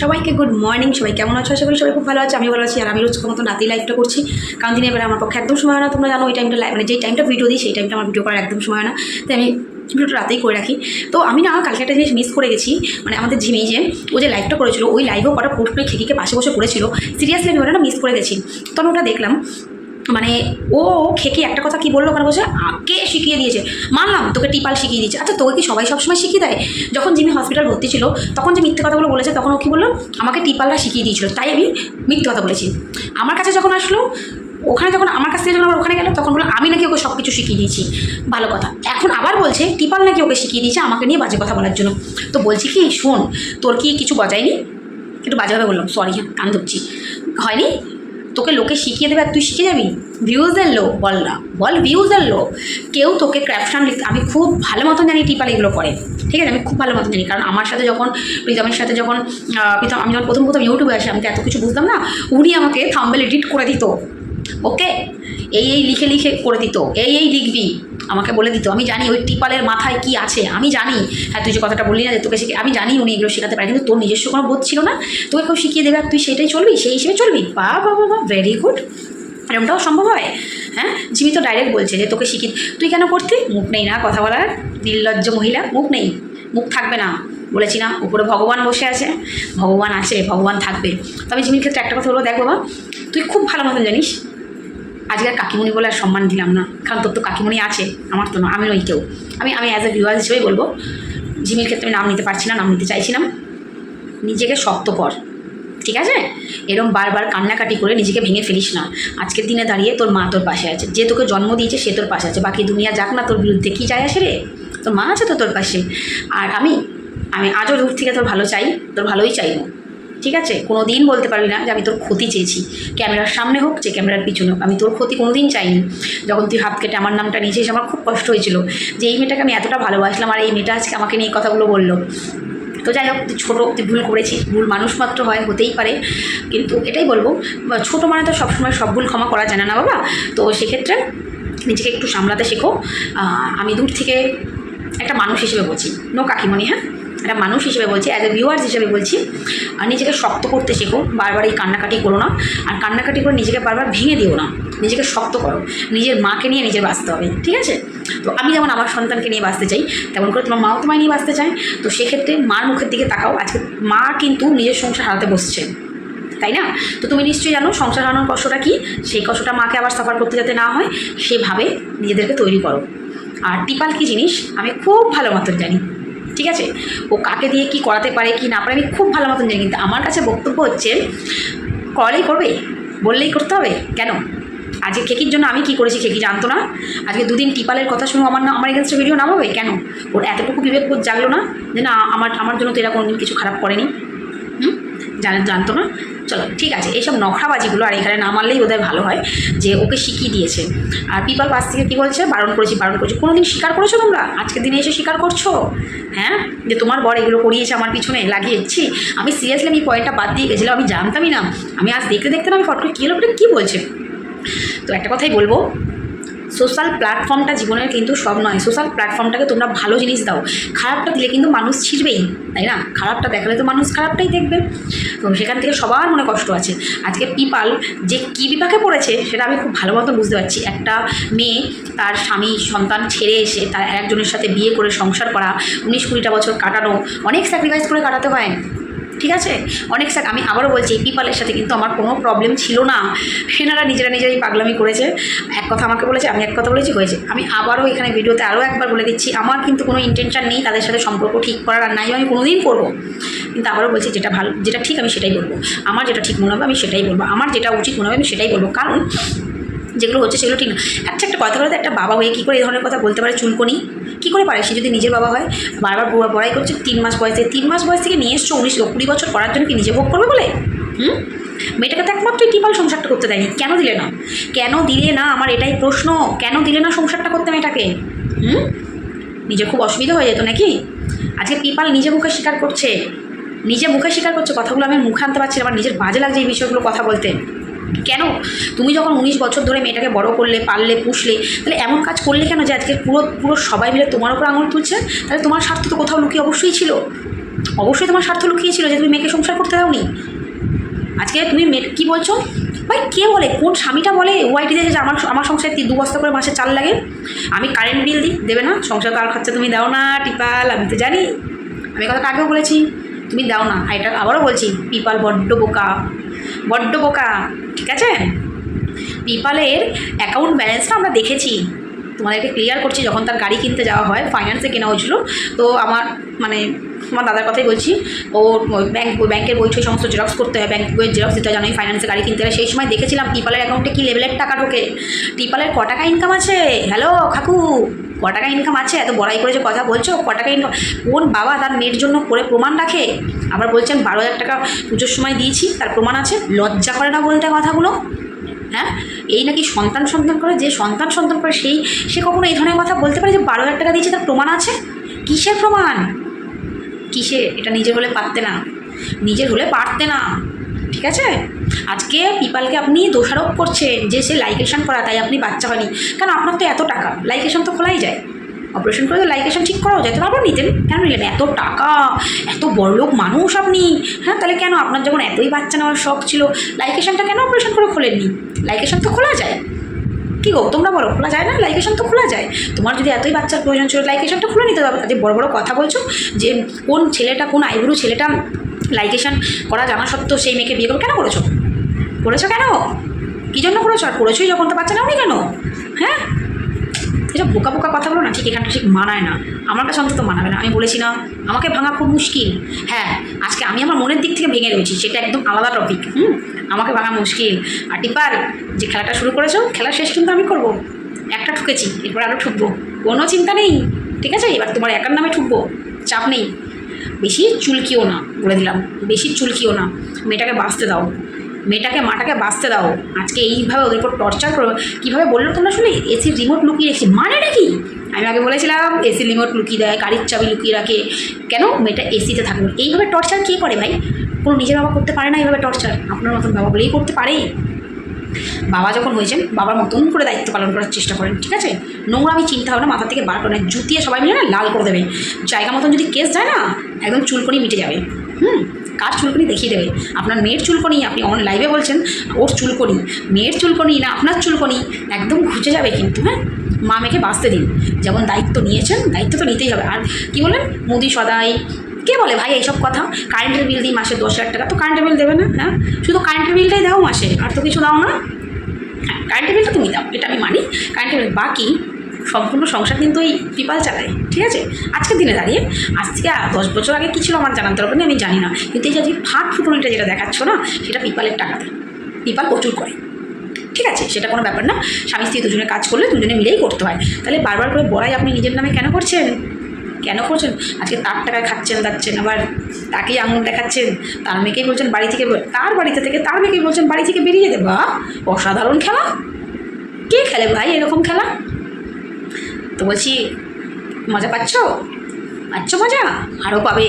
সবাইকে good morning সবাই কেমন আছো? আশা করি সবাই খুব ভালো আছে আমি ভালো আছি, আর আমি রোজ মতো রাতেই লাইভটা করছি। কারণ দিনে এবার আমার পক্ষে একদম সময় না, তোমরা জানো ওই টাইমটা মানে যেই টাইমটা ভিডিও দিই, সেই টাইমটা আমার ভিডিও করার একদম সময় না। তাই আমি ভিডিওটা রাতেই করে রাখি। তো আমি না, কালকে একটা জিনিস মিস করে গেছি মানে আমাদের ঝিমি যে, ও যে লাইভটা করেছিল, ওই লাইভও কটা পোস্ট করে খেকিকে পাশে বসে করেছিল সিরিয়াসলি আমি ওটা মিস করে গেছি। তো আমি ওটা দেখলাম মানে ও খেকে একটা কথা কি বলল ওখানে বসে? কে শিখিয়ে দিয়েছে। মানলাম, তোকে টিপাল শিখিয়ে দিয়েছে। আচ্ছা তোকে কি সবাই সবসময় শিখিয়ে দেয়? যখন জিমি হসপিটাল ভর্তি ছিল, তখন যে মিথ্যে কথাগুলো বলেছে, তখন ও কী বলল? আমাকে টিপালরা শিখিয়ে দিয়েছিল। তাই আমি মিথ্যে কথা বলেছি। আমার কাছে যখন আসলো, ওখানে যখন, আমার কাছ থেকে যখন আবার ওখানে গেল, তখন বলল, আমি নাকি ওকে সব কিছু শিখিয়ে দিয়েছি। ভালো কথা। এখন আবার বলছে, টিপাল নাকি ওকে শিখিয়ে দিয়েছে আমাকে নিয়ে বাজে কথা বলার জন্য। তো বলছি কি, শোন, তোর কি কিছু বজায়নি? একটু বাজেভাবে বললাম সরি হ্যাঁ কান ধরছি। হয়নি? তোকে লোকে শিখিয়ে দেবে আর তুই শিখে যাবি? ভিউজ ভিউজের লো বল না। বল ভিউজ ভিউজের লো কেউ তোকে ক্র্যাপশন লিখতে আমি খুব ভালো মতন জানি টিপাল এগুলো করে। ঠিক আছে? আমি খুব ভালো মতন জানি। কারণ আমার সাথে যখন প্রীতমের সাথে যখন প্রীতম আমি যখন প্রথম প্রথম ইউটিউবে আসি, আমি তো এত কিছু বুঝতাম না, উনি আমাকে থাম্বেল এডিট করে দিত। ওকে? এই এই লিখে লিখে করে দিত। এই এই লিখবি। আমাকে বলে দিত, আমি জানি ওই টিপালের মাথায় কি আছে, আমি জানি। হ্যাঁ তুই যে কথাটা বললি না যে তোকে শিখে, আমি জানি উনি এগুলো শেখাতে পারে কিন্তু তোর নিজস্ব কোনো বোধ ছিল না। তোকে কেউ শিখিয়ে দেবে আর তুই সেটাই চলবি, সেই হিসেবে চলবি। বা বা বা ভেরি গুড এরকমটাও সম্ভব হয়? হ্যাঁ? জিমি তো ডাইরেক্ট বলছে যে তোকে শিখি তুই কেন করতে? মুখ নেই না কথা বলার, নির্লজ্জ মহিলা, মুখ নেই, মুখ থাকবে না। বলেছি না, উপরে ভগবান বসে আছে, ভগবান আছে, ভগবান থাকবে। তবে জিমির ক্ষেত্রে একটা কথা বলব দেখ বাবা, তুই খুব ভালো মতন জানিস আজকে আর কাকিমণি বলে আর সম্মান দিলাম না। কারণ তোর তো কাকিমণি আছে, আমার তো না আমি নই কেউ। আমি আমি অ্যাজ এ ভিউয়ার হিসেবেই বলব, জিমির ক্ষেত্রে আমি নাম নিতে পারছি না, নাম নিতে চাইছিলাম। নিজেকে শক্ত কর, ঠিক আছে? এরম বারবার কান্নাকাটি করে নিজেকে ভেঙে ফেলিস না। আজকের দিনে দাঁড়িয়ে তোর মা তোর পাশে আছে। যে তোকে জন্ম দিয়েছে, সে তোর পাশে আছে। বাকি দুনিয়া যাক না, তোর বিরুদ্ধে কী যায় আসে রে? তোর মা আছে তো তোর পাশে। আর আমি আমি আজও দূর থেকে তোর ভালো চাই, তোর ভালোই চাইব। ঠিক আছে? কোনো দিন বলতে পারবি না যে আমি তোর ক্ষতি চেয়েছি। ক্যামেরার সামনে হোক, যে ক্যামেরার পিছনে হোক, আমি তোর ক্ষতি কোনো দিন চাইনি। যখন তুই হাত কেটে আমার নামটা নিয়েছিস, আমার খুব কষ্ট হয়েছিল যে এই মেয়েটাকে আমি এতটা ভালোবাসলাম আর এই মেয়েটা আজকে আমাকে নিয়ে কথাগুলো বলল। তো যাই হোক, তুই ছোটো, তুই ভুল করেছিস। ভুল মানুষ মাত্র হয়, হতেই পারে। কিন্তু এটাই বলব ছোটো মানে তো সবসময় সব ভুল ক্ষমা করা জানে না বাবা? তো সেক্ষেত্রে নিজেকে একটু সামলাতে শেখো। আমি দূর থেকে একটা মানুষ হিসেবে বলছি। নো কাকিমণি হ্যাঁ? একটা মানুষ হিসেবে বলছি অ্যাজ এ ভিউয়ার্স হিসেবে বলছি, আর নিজেকে শক্ত করতে শেখো, বারবার এই কান্নাকাটি করো না, আর কান্নাকাটি করে নিজেকে বারবার ভেঙে দিও না, নিজেকে শক্ত করো, নিজের মাকে নিয়ে নিজের বাঁচতে হবে, ঠিক আছে? তো আমি যেমন আমার সন্তানকে নিয়ে বাঁচতে চাই, তেমন করে তোমার মাও তোমায় নিয়ে বাঁচতে চায়, তো সেক্ষেত্রে মার মুখের দিকে তাকাও, আজকে মা কিন্তু নিজের সংসার হারাতে বসছে, তাই না? তো তুমি নিশ্চয়ই জানো, সংসার হারানোর কষ্টটা কি? সেই কষ্টটা মাকে আবার সাফার করতে যাতে না হয়, সেভাবে নিজেদেরকে তৈরি করো। আর টিপাল কি জিনিস? আমি খুব ভালো মতন জানি। ঠিক আছে? ও কাকে দিয়ে কি করাতে পারে, কি না পারে, আমি খুব ভালো মতন জানি। কিন্তু আমার কাছে বক্তব্য হচ্ছে, করালেই করবে, বললেই করতে হবে, কেন? আজকে কেকির জন্য আমি কি করেছি কেকি জানতো না? আজকে দুদিন টিপালের কথা শুনে আমার না, আমার এগেনস্টে ভিডিও নামাবে, কেন? ওর এতটুকু বিবেকবোধ জাগলো না যে না, আমার আমার জন্য তো এরা কোনোদিন কিছু খারাপ করেনি। হুম? জান, জানতো না? চলো, ঠিক আছে, এইসব নখরাবাজিগুলো আর এখানে না মারলেই বোধহয় ভালো হয়, যে ওকে শিখিয়ে দিয়েছে। আর পিপাল পাশ থেকে কী বলছে? বারণ করেছি বারণ করেছি। কোনো দিন স্বীকার করেছ তোমরা? আজকের দিনে এসে স্বীকার করছ? হ্যাঁ? যে তোমার বর এগুলো করিয়েছে আমার পিছনে, লাগিয়েছি। আমি সিরিয়াসলি আমি পয়েন্টটা বাদ দিয়ে গেছিলাম, আমি জানতামই না। আমি আজ দেখতে দেখতে না, আমি ফট করে কী হলো কী বলছে? তো একটা কথাই বলব সোশ্যাল প্ল্যাটফর্মটা জীবনের কিন্তু সব নয়। সোশ্যাল প্ল্যাটফর্মটাকে তোমরা ভালো জিনিস দাও। খারাপটা দিলে কিন্তু মানুষ ছিঁড়বেই, তাই না? খারাপটা দেখালে তো মানুষ খারাপটাই দেখবে। তো সেখান থেকে সবার মনে কষ্ট আছে। আজকে পিপাল যে কী বিপাকে পড়েছে সেটা আমি খুব ভালো মতো বুঝতে পারছি। একটা মেয়ে তার স্বামী, সন্তান ছেড়ে এসে তার একজনের সাথে বিয়ে করে সংসার করা, উনিশ কুড়িটা বছর কাটানো, অনেক স্যাক্রিফাইস করে কাটাতে হয়। ঠিক আছে? অনেক স্যাক আমি আবারও বলছি পিপালের সাথে কিন্তু আমার কোনো প্রবলেম ছিল না। সেনারা নিজেরা নিজেরাই পাগলামি করেছে। এক কথা আমাকে বলেছে, আমি এক কথা বলেছি, হয়েছে। আমি আবারও এখানে ভিডিওতে আরও একবার বলে দিচ্ছি, আমার কিন্তু কোনো ইন্টেনশন নেই তাদের সাথে সম্পর্ক ঠিক করার, আর নাই আমি কোনো কোনোদিন করব। কিন্তু আবারও বলছি, যেটা ভালো, যেটা ঠিক আমি সেটাই বলব। আমার যেটা ঠিক মনে হবে আমি সেটাই বলব। আমার যেটা উচিত মনে হবে আমি সেটাই বলব। কারণ যেগুলো হচ্ছে সেগুলো ঠিক না। আচ্ছা একটা কথা বলতে একটা বাবা হয়ে কী করে এই ধরনের কথা বলতে পারে চুলকনি? কী করে পারে সে যদি নিজের বাবা হয়? বারবার বুড়া বড়াই করছে, তিন মাস বয়সে, তিন মাস বয়স থেকে নিয়ে এসছো উনিশ, কুড়ি বছর করার জন্য কি নিজে ভোগ করবে বলে? হুম? মেয়েটাকে তো একমাত্র টিপাল সংসারটা করতে দেয়নি। কেন দিলে না? কেন দিলে না? আমার এটাই প্রশ্ন। কেন দিলে না সংসারটা করতে মেয়েটাকে? হুম? নিজে খুব অসুবিধা হয়ে যেত নাকি? আজকে পিপাল নিজে মুখে স্বীকার করছে। নিজে মুখে স্বীকার করছে। কথাগুলো আমি মুখে আনতে পারছি না। আমার নিজের বাজে লাগছে এই বিষয়গুলো কথা বলতে। কেন? তুমি যখন উনিশ বছর ধরে মেয়েটাকে বড় করলে পারলে পুষলে, তাহলে এমন কাজ করলে কেন যে আজকে পুরো পুরো সবাই মিলে তোমার উপর আঙুল তুলছে? তাহলে তোমার স্বার্থ তো কোথাও লুকিয়ে অবশ্যই ছিল। অবশ্যই তোমার স্বার্থ লুকিয়েছিল যে তুমি মেয়েকে সংসার করতে দাওনি। আজকে তুমি মেয়ে কী বলছো? ভাই, কে বলে? কোন স্বামীটা বলে? ওয়াইটি যে আমার আমার সংসারে দু বস্তা করে মাসে চাল লাগে। আমি কারেন্ট বিল দিই, দেবে না? সংসার কার খরচা তুমি দাও না, টিপাল, আমি তো জানি। আমি কথাটা আগেও বলেছি, তুমি দাও না। এটা আবারও বলছি, পিপাল বড্ড বোকা। বড্ড বোকা, ঠিক আছে? পিপালের অ্যাকাউন্ট ব্যালেন্সটা আমরা দেখেছি। তোমাদেরকে ক্লিয়ার করছি, যখন তার গাড়ি কিনতে যাওয়া হয় ফাইন্যান্সে কেনা হয়েছিল। তো আমার মানে আমার দাদার কথাই বলছি, ও ব্যাংক ব্যাংকের বই সমস্ত জেরক্স করতে হয় ব্যাংক বইয়ের জেরক্স দিতে হয়, জানোই ফাইন্যান্সে গাড়ি কিনতে হয় সেই সময় দেখেছিলাম টিপালের অ্যাকাউন্টে কি লেভেলের টাকা ঢোকে। টিপালের ক টাকা ইনকাম আছে? হ্যালো কাকু। ক টাকা ইনকাম আছে? এত বড়াই করে যে কথা বলছো ক টাকা ইনকাম কোন বাবা তার মেয়ের জন্য করে প্রমাণ রাখে? আবার বলছেন বারো হাজার টাকা পুজোর সময় দিয়েছি, তার প্রমাণ আছে। লজ্জা করে না বলতে কথাগুলো? হ্যাঁ? এই নাকি সন্তান সন্তান করে, যে সন্তান সন্তান করে সেই, সে কখনো এই ধরনের কথা বলতে পারে যে বারো হাজার টাকা দিয়েছে, তার প্রমাণ আছে? কিসের প্রমাণ? কিসে এটা নিজের হলে পারতে না। নিজের হলে পারতে না। ঠিক আছে? আজকে পিপালকে আপনি দোষারোপ করছেন যে সে লাইকেশন করা, তাই আপনি বাচ্চা হয়নি। কারণ আপনার তো এত টাকা? লাইকেশন তো খোলাই যায়। অপারেশন করে তো লাইকেশন ঠিক করাও যায়। তারপর নিতেন? কেন নিলেন? এত টাকা? এত বড়লোক মানুষ আপনি? হ্যাঁ তাহলে কেন আপনার যখন এতই বাচ্চা নেওয়ার শখ ছিল, লাইকেশনটা কেন অপারেশন করে খোলেননি? লাইকেশন তো খোলা যায়। কি গো, তোমরা বলো, খোলা যায় না? লাইকেশন তো খোলা যায়। তোমার যদি এতই বাচ্চার প্রয়োজন ছিল, লাইকেশনটা খুলে নিতে হবে। যে বড় বড় কথা বলছো, যে কোন ছেলেটা, কোন আইবুড়ো ছেলেটা লাইকেশন করা জানা সত্ত্বেও সেই মেয়েকে বিয়ে করো কেন করেছ? করেছ কেন? কী জন্য করেছ? আর করেছোই যখন তো বাচ্চা নাওনি কেন? হ্যাঁ? এসব বোকা বোকা কথাগুলো না, ঠিক এখানটা ঠিক মানায় না। আমার কাছে অন্তত মানাবে না। আমি বলেছি না, আমাকে ভাঙা খুব মুশকিল। হ্যাঁ আজকে আমি আমার মনের দিক থেকে ভেঙে রয়েছি, সেটা একদম আলাদা টপিক হুম? আমাকে ভাঙা মুশকিল। আর টিপার যে খেলাটা শুরু করেছ, খেলা শেষ কিন্তু আমি করব। একটা ঠুকেছি, এরপর আরও ঠুকবো। কোনো চিন্তা নেই, ঠিক আছে? এবার তোমার একার নামে ঠুকবো, চাপ নেই। বেশি চুলকিও না, বলে দিলাম, বেশি চুলকিও না। মেয়েটাকে বাঁচতে দাও, মেয়েটাকে, মাটাকে বাঁচতে দাও। আজকে এইভাবে ওদের উপর টর্চার করো কীভাবে বলল তোমরা শুনে এসির রিমোট লুকিয়ে রেখেছি। মানেটা কি আমি আগে বলেছিলাম এসির রিমোট লুকিয়ে দেয়, গাড়ির চাবি লুকিয়ে রাখে। কেন? মেয়েটা এসিতে থাকবে। এইভাবে টর্চার কে করে ভাই? কোনো নিজের বাবা করতে পারে না এইভাবে টর্চার আপনার মতন বাবা বলেই করতে পারে। বাবা যখন হয়েছেন, বাবার মতন করে দায়িত্ব পালন করার চেষ্টা করেন, ঠিক আছে? নোংরা আমি চিন্তা ভাবনা মাথা থেকে বার করেন জুতিয়ে সবাই মিলে না লাল করে দেবে। জায়গা মতন যদি কেস যায় না একদম চুলকনি মিটে যাবে। হুম, কার চুলকনি দেখিয়ে দেবে? আপনার মেয়ের চুলকনি, আপনি অন লাইভে বলছেন, ওর চুলকনি। মেয়ের চুলকনি না, আপনার চুলকনি, একদম ঘুচে যাবে কিন্তু হ্যাঁ? মা মেয়েকে বাঁচতে দিন। যেমন দায়িত্ব নিয়েছেন, দায়িত্ব তো নিতেই হবে। আর কী বলেন মোদি সদাই। কে বলে ভাই এইসব কথা? কারেন্টের বিল দিই মাসে দশ হাজার টাকা, তো কারেন্টের বিল দেবে না হ্যাঁ? শুধু কারেন্টের বিলটাই দাও মাসে, আর তো কিছু দাও না। হ্যাঁ কারেন্টের বিলটা তুমি দাও, এটা আমি মানি। কারেন্টের বিল বাকি সম্পূর্ণ সংসার কিন্তু ওই পিপাল চালায়, ঠিক আছে? আজকের দিনে দাঁড়িয়ে, আজ থেকে দশ বছর আগে কী ছিল আমার জানার দরকার নেই, আমি জানি না। কিন্তু এই যে ফাঁক ফুটনিটা যেটা দেখাচ্ছ না, সেটা পিপালের টাকাতে পিপাল প্রচুর করে। ঠিক আছে? সেটা কোনো ব্যাপার না। স্বামী স্ত্রী দুজনে কাজ করলে দুজনে মিলেই করতে হয়। তাহলে বারবার করে বড়াই আপনি নিজের নামে কেন করছেন? কেন করছেন? আজকে তার টাকায় খাচ্ছেন, দাচ্ছেন, আবার তাকেই আঙুল দেখাচ্ছেন, তার মেয়েকেই বলছেন বাড়ি থেকে তার বাড়িতে থেকে তার মেয়েকেই বলছেন বাড়ি থেকে বেরিয়ে যেতে বা অসাধারণ খেলা। কে খেলে ভাই এরকম খেলা? তো বলছি, মজা পাচ্ছ? পাচ্ছ মজা? আরও পাবে।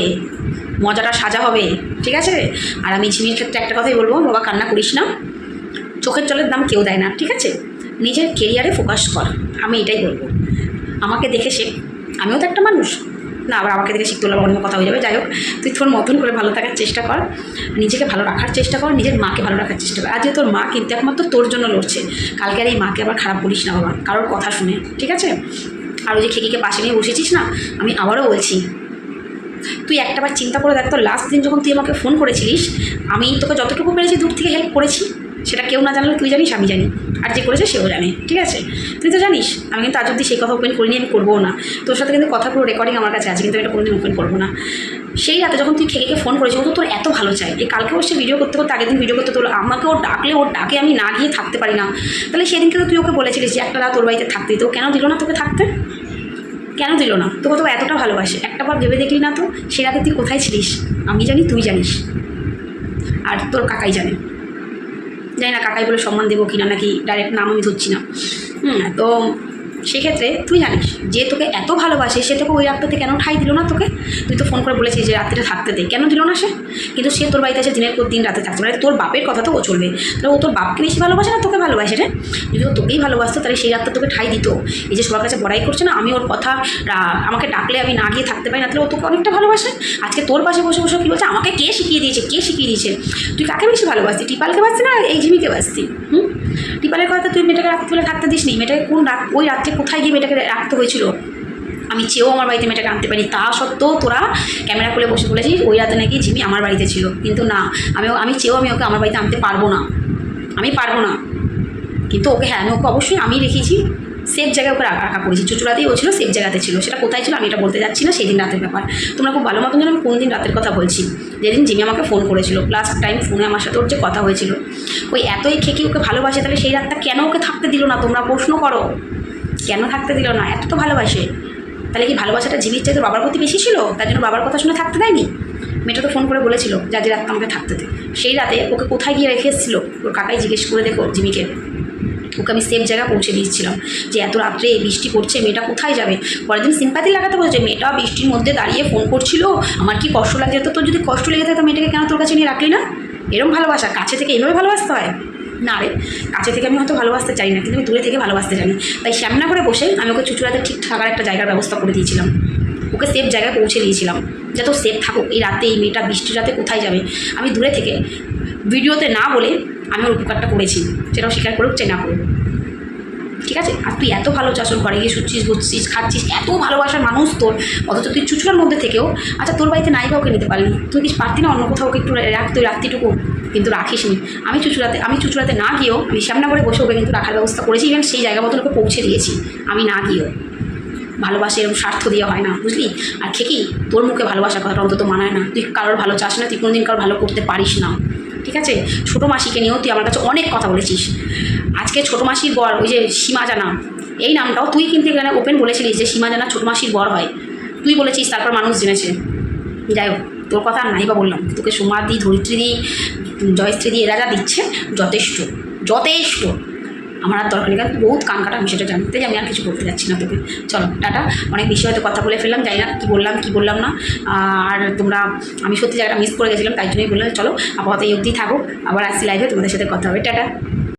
মজাটা সাজা হবে, ঠিক আছে? আর আমি ঝিমির ক্ষেত্রে একটা কথাই বলব, বাবা কান্না করিস না। চোখের জলের দাম কেউ দেয় না, ঠিক আছে? নিজের কেরিয়ারে ফোকাস কর, আমি এটাই বলব। আমাকে দেখে শেখ, আমিও তো একটা মানুষ। না, আবার আমাকে দেখে শিখতে হলে অন্য কথা হয়ে যাবে। যাই হোক, তুই তোর মতন করে ভালো থাকার চেষ্টা কর, নিজেকে ভালো রাখার চেষ্টা কর, নিজের মাকে ভালো রাখার চেষ্টা কর। আজকে তোর মা কিন্তু একমাত্র তোর জন্য লড়ছে। কালকে আর এই মাকে আবার খারাপ বলিস না বাবা, কারোর কথা শুনে, ঠিক আছে? আর ওই যে খেকিকে পাশে নিয়ে বসেছিস না, আমি আবারও বলছি, তুই একটাবার চিন্তা করে দেখ তো লাস্ট দিন যখন তুই আমাকে ফোন করেছিলিস, আমি তোকে যতটুকু পেরেছি, দূর থেকে হেল্প করেছি, সেটা কেউ না জানলে তুই জানিস, আমি জানি। আর যে করেছে সেও জানে, ঠিক আছে? তুই তো জানিস, আমি কিন্তু আজ অব্দি সেই কথা ওপেন করিনি, আমি করব না। তোর সাথে কিন্তু কথা পুরো রেকর্ডিং আমার কাছে আছে, কিন্তু আমি এটা কোনোদিন ওপেন করব না। সেই রাতে যখন তুই খেকে ফোন করেছিস ও তোর এত ভালো চাই। এই কালকে সে ভিডিও করতে করতে, আগের দিন ভিডিও করতে তোর আমাকে ও ডাকলে, ওর ডাকে আমি না গিয়ে থাকতে পারি না। তাহলে সেদিনকে তো তুই ওকে বলেছিলিস যে, একটা রাত তোর বাড়িতে থাকতে। তো কেন দিল না তোকে থাকতে? কেন দিল না? তোকে তো এতটা ভালোবাসে। একটা বার ভেবে দেখলি না তো, সে রাতে তুই কোথায় ছিলিস? আমি জানি, তুই জানিস। আর তোর কাকাই জানে। জানি না কাকাই বলে সম্মান দেবো কিনা নাকি ডাইরেক্ট নাম আমি ধরছি না। হুম, তো সেক্ষেত্রে তুই জানিস যে তোকে এত ভালোবাসে, সে তোকে ওই রাত্রিতে কেন ঠাই দিল না তোকে? তুই তো ফোন করে বলেছিস যে রাত্রিটা থাকতে দে। কেন দিল না সে? কিন্তু সে তোর বাড়িতে এসে দিনের পর দিন রাতে থাকছে। মানে তোর বাপের কথা তো ও চলবে। তাহলে ও তোর বাপকে বেশি ভালোবাসে না তোকে ভালোবাসে রে? যদি ও তোকেই ভালোবাসতো, তাহলে সেই রাতটা তোকে ঠাই দিত। এই যে সবার কাছে বড়াই করছে না, আমি ওর কথা আমাকে ডাকলে আমি না গিয়ে থাকতে পারি না, তাহলে ও তোকে অনেকটা ভালোবাসে? আজকে তোর পাশে বসে বসে কী বলছে? আমাকে কে শিখিয়ে দিয়েছে? কে শিখিয়ে দিয়েছে? তুই কাকে বেশি ভালোবাসতি? টিপালকে বাসতি না এই ঝিমিকে বাসতি? হুম? টিপালের কথা তুই মেয়েটাকে রাখতে বলে থাকতে দিস নি মেয়েটাকে কোন রাত ওই রাত্রে কোথায় গিয়ে মেয়েটাকে রাখতে হয়েছিল? আমি চেয়েও আমার বাড়িতে মেয়েটাকে আনতে পারি তা সত্ত্বেও তোরা ক্যামেরা খুলে বসে বলেছিস, ওই রাতে নাকি ঝিমি আমার বাড়িতে ছিল। কিন্তু না, আমি আমি চেয়েও আমি ওকে আমার বাড়িতে আনতে পারব না। আমি পারব না। কিন্তু ওকে হ্যাঁ আমি ওকে অবশ্যই আমি রেখেছি। সেফ জায়গায় ওকে রাখা করেছি। চুচুড়াতেই ও ছিল সেফ জায়গাতে ছিল। সেটা কোথায় ছিল আমি এটা বলতে যাচ্ছি না সেই দিন রাতের ব্যাপার। তোমরা খুব ভালো মতন জানো, আমি কোন দিন রাতের কথা বলছি। যেদিন জিমি আমাকে ফোন করেছিল লাস্ট টাইম ফোনে আমার সাথে ওর যে কথা হয়েছিল। ওই এতই খেকি ওকে ভালোবাসে, তাহলে সেই রাতটা কেন ওকে থাকতে দিল না? তোমরা প্রশ্ন করো। কেন থাকতে দিল না? এত তো ভালোবাসে। তাহলে কি ভালোবাসাটা জিমির চাইতে বাবার প্রতি বেশি ছিল? তার জন্য বাবার কথা শুনে থাকতে দেয়নি? মেয়েটা তো ফোন করে বলেছিল, যা যে রাতটা আমাকে থাকতে দে। সেই রাতে ওকে কোথায় গিয়ে রেখে এসেছিল? ওর কাকাই জিজ্ঞেস করে দেখো জিমিকে। ওকে আমি সেফ জায়গা পৌঁছে দিয়েছিলাম যে এত রাত্রে বৃষ্টি পড়ছে, মেয়েটা কোথায় যাবে? পরের দিন সিম্পাতি লাগাতে বলেছে, মেয়েটা বৃষ্টির মধ্যে দাঁড়িয়ে ফোন করছিল, আমার কি কষ্ট লাগছে? তো তোর যদি কষ্ট লেগে থাকে, তো মেয়েটাকে কেন তোর কাছে নিয়ে রাখলি না? এরম ভালোবাসা, কাছে থেকে এইভাবে ভালোবাসতে হয়? না রে, কাছে থেকে আমি হয়তো ভালোবাসতে চাই না, কিন্তু আমি দূরে থেকে ভালোবাসতে জানি। তাই সামনা করে বসে আমি ওকে চুচুড়াতে ঠিক থাকার একটা জায়গার ব্যবস্থা করে দিয়েছিলাম। ওকে সেফ জায়গায় পৌঁছে দিয়েছিলাম যাতে সেফ থাকুক। এই রাতে এই মেয়েটা বৃষ্টির রাতে কোথায় যাবে? আমি দূরে থেকে, ভিডিওতে না বলে আমি ওর উপকারটা করেছি, সেটাও স্বীকার করুক, চাই না করুক। ঠিক আছে? আর তুই এত ভালো চাষ ঘরে গিয়ে শুচ্ছিস বুঝছিস খাচ্ছিস, এত ভালোবাসার মানুষ তোর, অথচ তুই চুচুরার মধ্যে থেকেও আচ্ছা তোর বাড়িতে নাই কাউকে নিতে পারলি? তুই কি পারতি না অন্য কোথাও একটু রাখতে রাত্রিটুকু কিন্তু রাখিস নি আমি চুচুড়াতে আমি চুচুড়াতে না গিয়েও, আমি সামনে করে বসে ওকে কিন্তু রাখার ব্যবস্থা করেছি ইভেন সেই জায়গা মতন ওকে পৌঁছে দিয়েছি। আমি না গিয়েও। ভালোবাসা এরকম স্বার্থ দিয়ে হয় না, বুঝলি? আর খেকি, তোর মুখে ভালোবাসার কথাটা অন্তত মানায় না। তুই কারোর ভালো চাস না, তুই কোনোদিন কারোর ভালো করতে পারিস না। ঠিক আছে? ছোটো মাসিকে নিয়েও তুই আমার কাছে অনেক কথা বলেছিস। আজকে ছোটো মাসির বর, ওই যে সীমা জানা এই নামটাও তুই কিন্তু এখানে ওপেন বলেছিলিস যে সীমা জানা ছোটো মাসির বর হয়। তুই বলেছিস তারপর মানুষ জেনেছে। যাই হোক, তোর কথা আর নাই বা বললাম। তোকে সোমাদি ধরিত্রী দি, জয়শ্রী দি, এরা যা দিচ্ছে, যথেষ্ট যথেষ্ট। আমার আর দরকার গাছ বহুত কান কাটা, আমি সেটা জানতে আমি আর কিছু বলতে যাচ্ছি না তোকে। চলো, টাটা। অনেক বেশি হয়তো কথা বলে ফেললাম, জানি না কী বললাম কী বললাম না। আর তোমরা, আমি সত্যি জায়গাটা মিস করে গেছিলাম, তাই জন্যই বললাম, চলো, আপাতত এই অবধি থাকো, আবার আসছি লাইভে তোমাদের সাথে কথা হবে, টাটা।